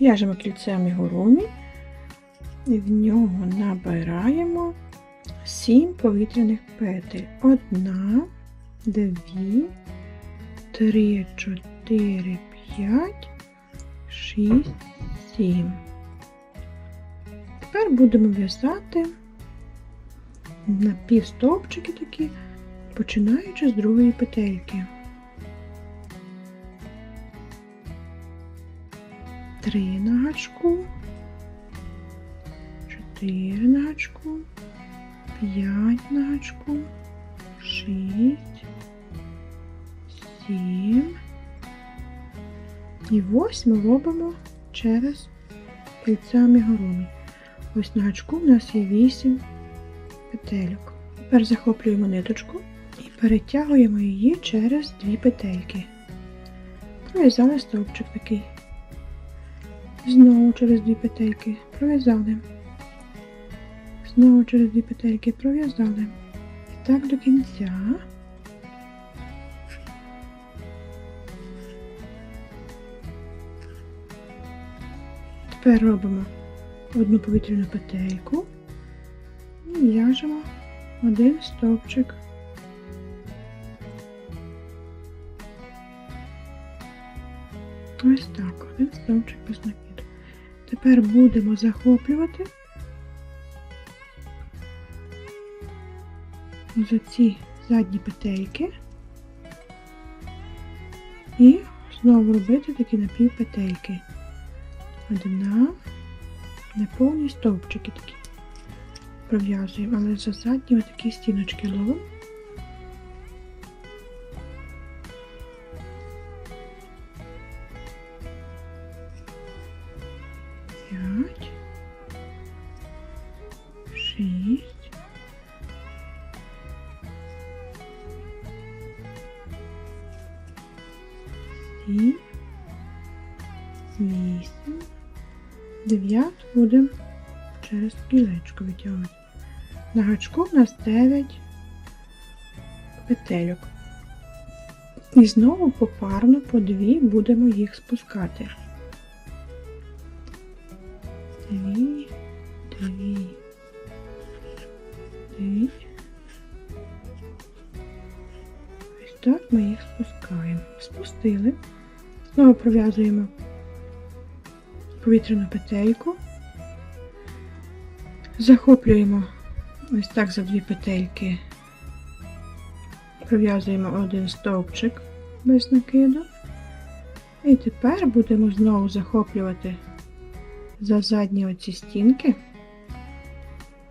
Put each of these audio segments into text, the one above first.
В'яжемо кільцем гурумі і в нього набираємо 7 повітряних петель. Одна, дві, три, чотири, п'ять, шість, сім. Тепер будемо в'язати на півстовпчики такі, починаючи з другої петельки. Три на гачку, чотири на гачку, п'ять на гачку, шість, сім. І восьму робимо через кільця амігурумі. Ось на гачку у нас є 8 петельок. Тепер захоплюємо ниточку і перетягуємо її через дві петельки. Пров'язали стовпчик такий. Знову через дві петельки пров'язали. Знову через дві петельки пров'язали. І так до кінця. Тепер робимо одну повітряну петельку і в'яжемо один стовпчик. Ось так, один стовпчик без накиду. Тепер будемо захоплювати за ці задні петельки і знову робити такі напівпетельки. Одна, неповні стовпчики такі пров'язуємо, але за задні такі стіночки ловимо. 8, 9 будемо через кілечко витягувати. На гачку в нас 9 петельок. І знову попарно по дві будемо їх спускати. Дві, дві, дві. Ось так ми їх спускаємо. Спустили. Знову пров'язуємо повітряну петельку. Захоплюємо ось так за дві петельки, пров'язуємо один стовпчик без накиду. І тепер будемо знову захоплювати за задні оці стінки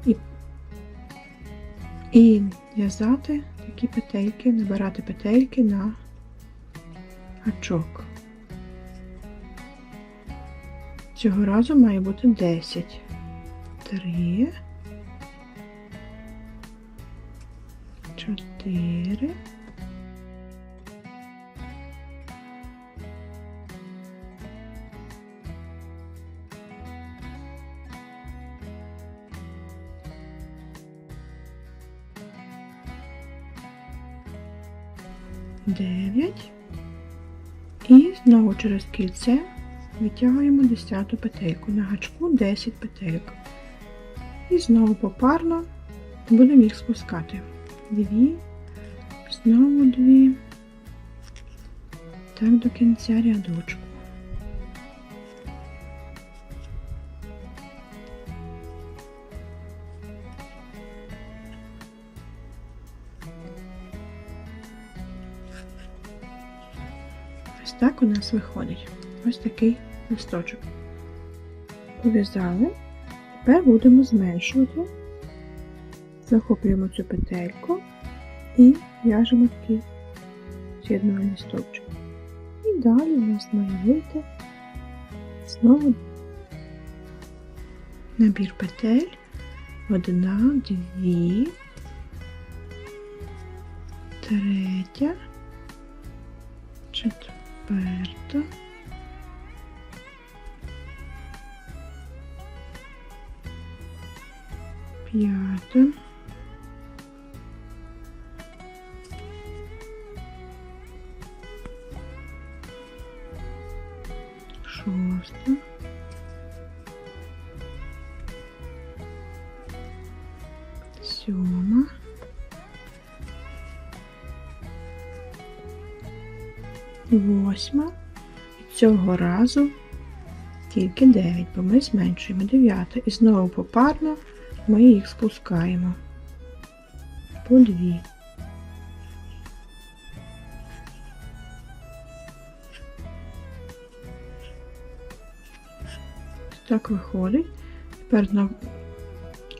і, і в'язати такі петельки, набирати петельки на гачок. Цього разу має бути 10 три, чотири. Дев'ять. І знову через кільце витягуємо десяту петельку. На гачку 10 петельок. І знову попарно будемо їх спускати. Дві, знову дві, так до кінця рядочку. Ось так у нас виходить. Ось такий листочок. Пов'язали. Тепер будемо зменшувати, захоплюємо цю петельку і в'яжемо такий з'єднувальний стовпчик. І далі у нас має вийти знову набір петель, одна, дві, третя, четверта. п'яте. Шосте. Сьома. Восьма. І цього разу тільки дев'ять, бо ми зменшуємо 9. І знову попарно ми їх спускаємо по 2. Так виходить. Тепер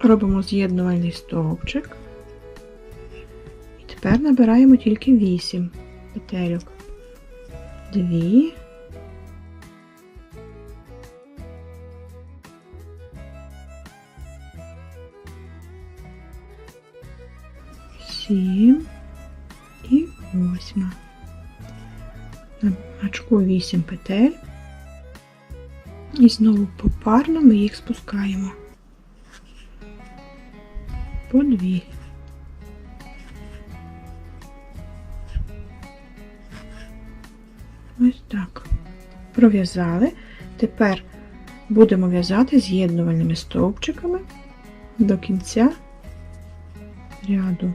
робимо з'єднувальний стовпчик. І тепер набираємо тільки 8 петельок. 2. Сім і восьма. На гачку 8 петель. І знову попарно ми їх спускаємо. По дві. Ось так. Пров'язали. Тепер будемо в'язати з'єднувальними стовпчиками до кінця ряду.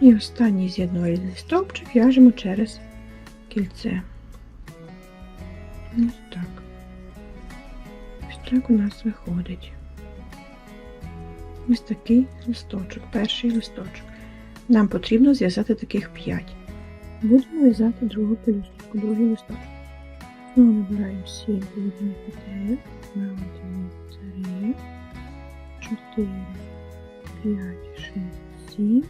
І останній з'єднувальний стовпчик в'яжемо через кільце. Ось так. Ось так у нас виходить. Ось такий листочок, перший листочок. Нам потрібно зв'язати таких 5. Будемо в'язати другу пелюсточку, другий листочок. Знову набираємо 7 повітряних петель. 1, 3, 4, 5, 6, 7.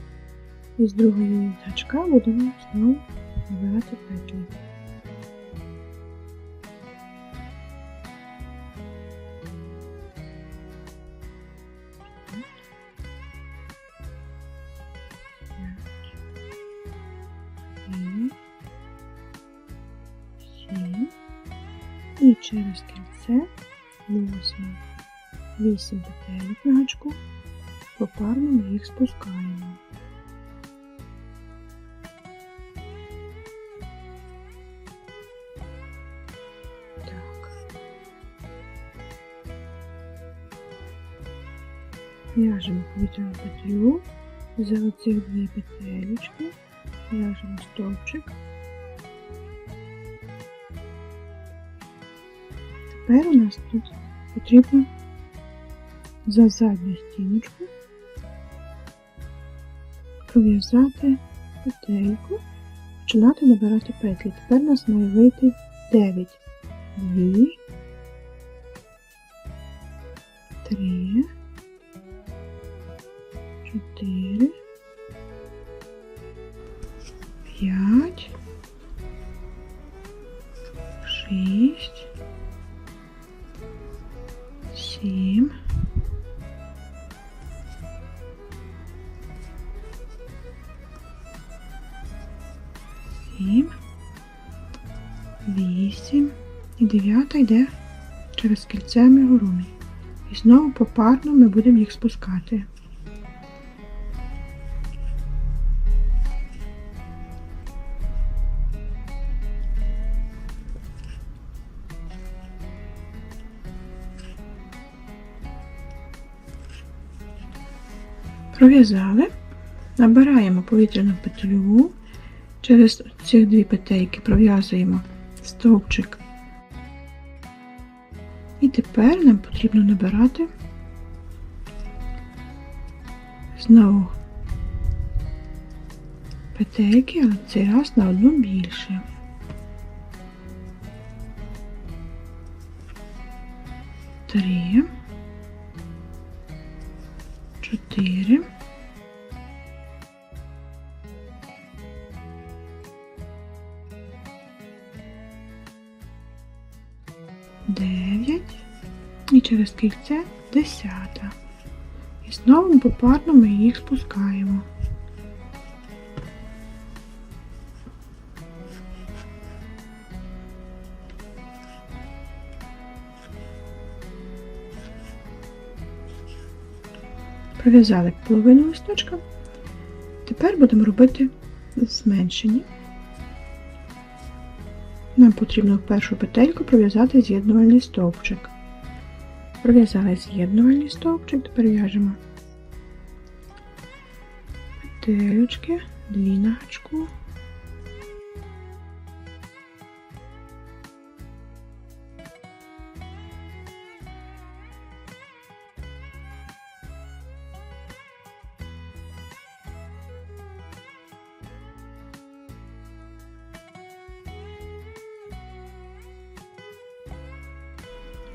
І з другої гачка будемо знову набирати петлі. І через кільце восьме. Вісім петель на гачку. Попарно ми їх спускаємо. В'яжемо повітряну петлю за оцих дві петелечки, в'яжемо стовпчик. Тепер у нас тут потрібно за задню стіночку пров'язати петельку, починати набирати петлі. Тепер у нас має вийти 9. 2, 3, 4, 5, 6, 7, 7, 8 і дев'ята йде через кільце амігурумі. І знову попарно ми будемо їх спускати. Пров'язали, набираємо повітряну петлю, через ці дві петельки пров'язуємо стовпчик. І тепер нам потрібно набирати знову петельки, але цей раз на одну більше. Три, чотири. Дев'ять і через кільце десята. І знову попарно ми їх спускаємо. Пров'язали половину листочка. Тепер будемо робити зменшені. Нам потрібно в першу петельку пров'язати з'єднувальний стовпчик. Пров'язали з'єднувальний стовпчик, тепер в'яжемо петелючки, дві на гачку.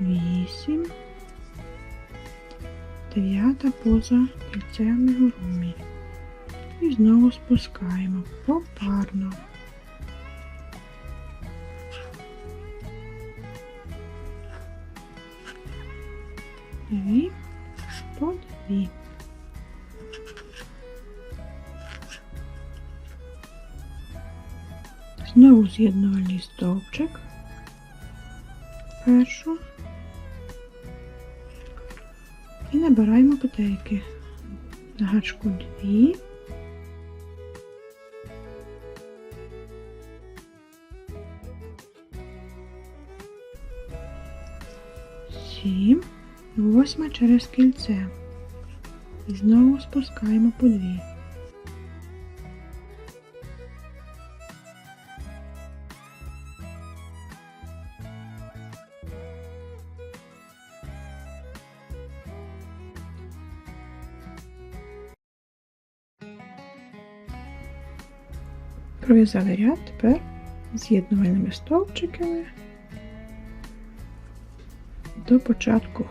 Вісім. Дев'ята поза кільцем гурумі. І знову спускаємо попарно. Дві по дві. Знову з'єднувальний стовпчик. Першу. І набираємо петельки. На гачку дві. Сім. Восьма через кільце. І знову спускаємо по дві. Пров'язали ряд тепер з'єднувальними стовпчиками до початку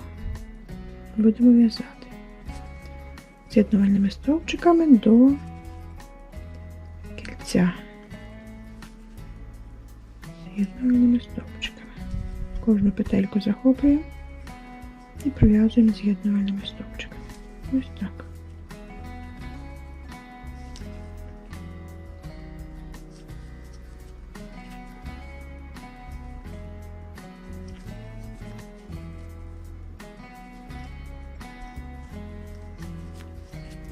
будемо в'язати з'єднувальними стовпчиками до кільця. З'єднувальними стовпчиками. Кожну петельку захоплюємо і пров'язуємо з'єднувальними стовпчиками. Ось так.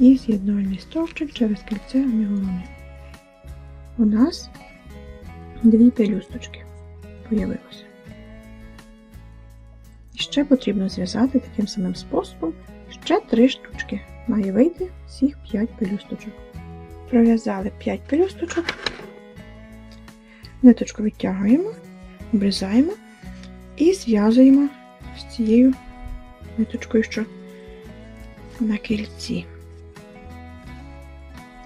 І з'єднувальний стовпчик через кільце амігуруми. У нас дві пелюсточки появилося. І ще потрібно зв'язати таким самим способом ще три штучки. Має вийти всіх 5 пелюсточок. Пров'язали 5 пелюсточок, ниточку відтягуємо, обрізаємо і зв'язуємо з цією ниточкою, що на кільці.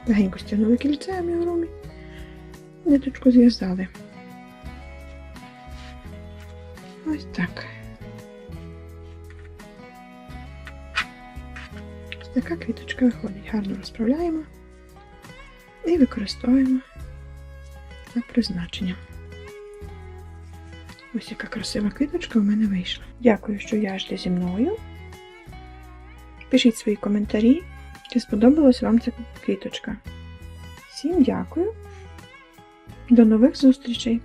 Легенько стягнули кільце амігурумі, ниточку зв'язали. Ось так. Ось така квіточка виходить. Гарно розправляємо і використовуємо за призначенням. Ось яка красива квіточка у мене вийшла. Дякую, що в'яжете зі мною. Пишіть свої коментарі. Чи сподобалась вам ця квіточка? Всім дякую. До нових зустрічей!